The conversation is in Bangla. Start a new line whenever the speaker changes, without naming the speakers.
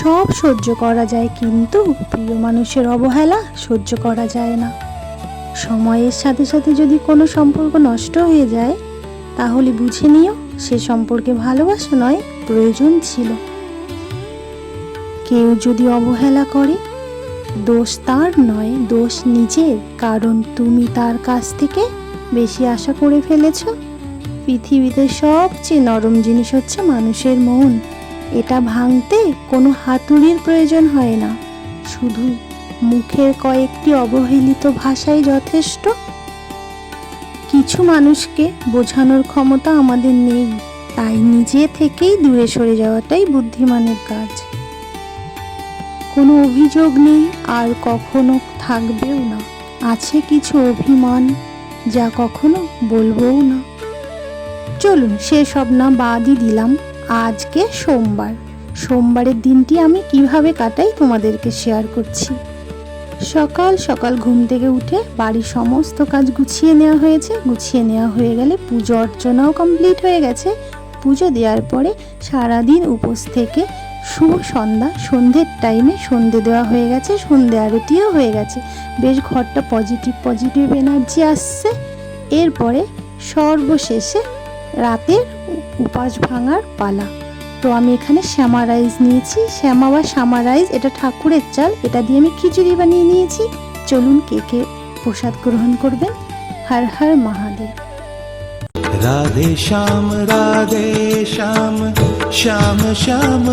সব সহ্য করা যায়, কিন্তু প্রিয় মানুষের অবহেলা সহ্য করা যায় না। সময়ের সাথে সাথে যদি কোনো সম্পর্ক নষ্ট হয়ে যায়, তাহলে বুঝে নিও সে সম্পর্কে ভালোবাসা নয়, প্রয়োজন ছিল। কেউ যদি অবহেলা করে, দোষ তার নয়, দোষ নিজের, কারণ তুমি তার কাছ থেকে বেশি আশা করে ফেলেছ। পৃথিবীতে সবচেয়ে নরম জিনিস হচ্ছে মানুষের মন। এটা ভাঙতে কোনো হাতুড়ির প্রয়োজন হয় না। শুধু মুখের কয়েকটি অবহেলিত ভাষাই যথেষ্ট। কিছু মানুষকে বোঝানোর ক্ষমতা আমাদের নেই, তাই নিজে থেকেই দূরে সরে যাওয়াটাই বুদ্ধিমানের কাজ। কোনো অভিযোগ নেই, আর কখনো থাকবেও না। আছে কিছু অভিমান, যা কখনো বলবোও না। চলুন, সেসব না বাদই দিলাম। আজকে সোমবার। সোমবারের দিনটি আমি কীভাবে কাটাই তোমাদেরকে শেয়ার করছি। সকাল সকাল ঘুম থেকে উঠে বাড়ির সমস্ত কাজ গুছিয়ে নেওয়া হয়েছে। গুছিয়ে নেওয়া হয়ে গেলে পুজো অর্চনাও কমপ্লিট হয়ে গেছে। পুজো দেওয়ার পরে সারাদিন উপোস থেকে শুভ সন্ধ্যা, সন্ধ্যের টাইমে সন্ধে দেওয়া হয়ে গেছে, সন্ধে আরতিও হয়ে গেছে। বেশ ঘরটা পজিটিভ পজিটিভ এনার্জি আসছে। এরপরে সর্বশেষে রাতের উপাস ভাঙার পালা। তো আমি এখানে শ্যামা রাইস নিয়েছি। শ্যামা বা শ্যামা রাইস, এটা ঠাকুরের চাল। এটা দিয়ে আমি খিচুড়ি বানিয়ে নিয়েছি। চলুন কে কে প্রসাদ গ্রহণ করবেন। হর হর মহাদেব।
রাধে শ্যাম রাধে শ্যাম শ্যাম শ্যাম